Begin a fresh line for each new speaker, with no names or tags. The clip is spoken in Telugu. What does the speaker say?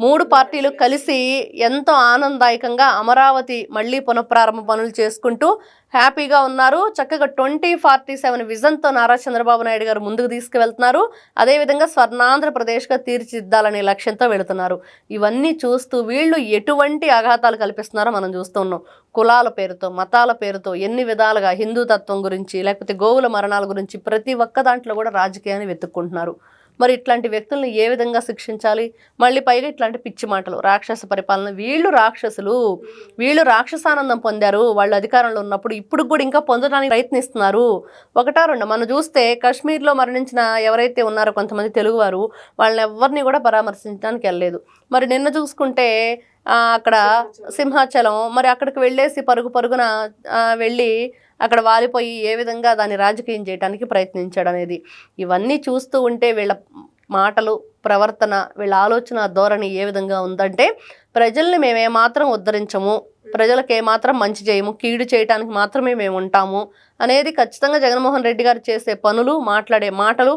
మూడు పార్టీలు కలిసి ఎంతో ఆనందదాయకంగా అమరావతి మళ్ళీ పునఃప్రారంభ పనులు చేసుకుంటూ హ్యాపీగా ఉన్నారు. చక్కగా ట్వంటీ ఫార్టీ సెవెన్ విజన్తో నారా చంద్రబాబు నాయుడు గారు ముందుకు తీసుకువెళ్తున్నారు. అదేవిధంగా స్వర్ణాంధ్రప్రదేశ్గా తీర్చిదిద్దాలనే లక్ష్యంతో వెళుతున్నారు. ఇవన్నీ చూస్తూ వీళ్ళు ఎటువంటి ఆఘాతాలు కల్పిస్తున్నారో మనం చూస్తున్నాం కులాల పేరుతో మతాల పేరుతో ఎన్ని విధాలుగా హిందూ తత్వం గురించి లేకపోతే గోవుల మరణాల గురించి ప్రతి ఒక్క దాంట్లో కూడా రాజకీయాన్ని వెతుక్కుంటున్నారు. మరి ఇట్లాంటి వ్యక్తుల్ని ఏ విధంగా శిక్షించాలి? మళ్ళీ పైగా ఇట్లాంటి పిచ్చి మాటలు. రాక్షస పరిపాలన. వీళ్ళు రాక్షసులు. వీళ్ళు రాక్షసానందం పొందారు. వాళ్ళు అధికారంలో ఉన్నప్పుడు ఇప్పుడు కూడా ఇంకా పొందడానికి ప్రయత్నిస్తున్నారు. ఒకటా రెండు మనం చూస్తే కాశ్మీర్లో మరణించిన ఎవరైతే ఉన్నారో కొంతమంది తెలుగువారు వాళ్ళని ఎవరిని కూడా పరామర్శించడానికి వెళ్ళలేదు. మరి నిన్న చూసుకుంటే అక్కడ సింహాచలం మరి అక్కడికి వెళ్ళేసి పరుగు పరుగున వెళ్ళి అక్కడ వాలిపోయి ఏ విధంగా దాన్ని రాజకీయం చేయడానికి ప్రయత్నించాడు అనేది. ఇవన్నీ చూస్తూ ఉంటే వీళ్ళ మాటలు ప్రవర్తన వీళ్ళ ఆలోచన ధోరణి ఏ విధంగా ఉందంటే ప్రజల్ని మేము ఏమాత్రం ఉద్ధరించము ప్రజలకు ఏమాత్రం మంచి చేయము కీడు చేయడానికి మాత్రమే మేము ఉంటాము అనేది ఖచ్చితంగా జగన్మోహన్ రెడ్డి గారు చేసే పనులు మాట్లాడే మాటలు